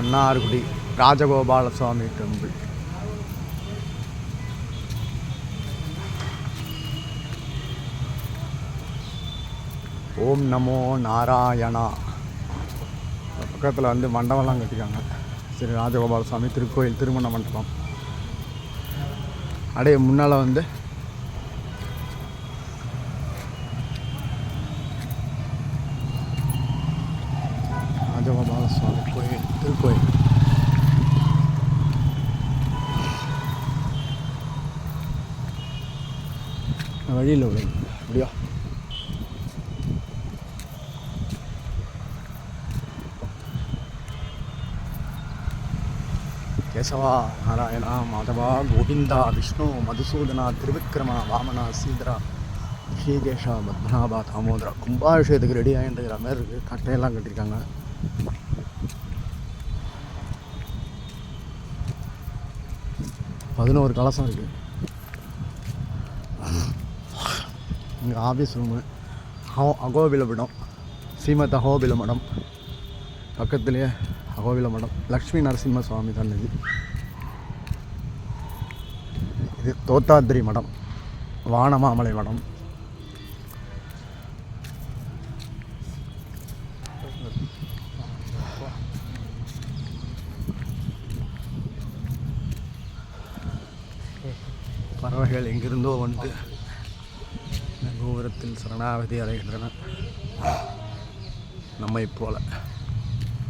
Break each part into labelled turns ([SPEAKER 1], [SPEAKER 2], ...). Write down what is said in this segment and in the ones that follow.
[SPEAKER 1] மன்னார்குடி ராஜகோபால சுவாமி temple. ஓம் நமோ நாராயணா. பக்கத்தில் வந்து மண்டபம்லாம் கட்டிக்காங்க சரி ராஜகோபால சுவாமி திருக்கோயில் திருமண மண்டபம். அப்படியே முன்னால் வந்து ராஜகோபால சுவாமி கோயில் திருக்கோயில் வழியில் விடுங்க அப்படியா கேசவா நாராயணா மாதவா கோவிந்தா விஷ்ணு மதுசூதனா திருவிக்ரமா வாமனா சீதரா ஸ்ரீகேஷா பத்மநாபா தாமோதரா கும்பாபிஷேகத்துக்கு ரெடி ஆகிட்டுங்கிற மாதிரி இருக்குது கட்டையெல்லாம் கட்டியிருக்காங்க பதினோரு கலசம் இருக்குது இங்கே ஆஃபீஸ் ரூமு ஹோ அகோபில மடம் ஸ்ரீமத் அகோபில மடம் பக்கத்துலேயே அகோபில மடம் லக்ஷ்மி நரசிம்ம சுவாமி சன்னதி இது. தோத்தாத்திரி மடம் வானமாமலை மடம் பறவைகள் எங்கிருந்தோ வந்து இந்த கோபுரத்தில் சரணாகதி அடைகின்றன. நம்மை போல.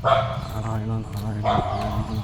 [SPEAKER 1] நாராயணா நாராயணா.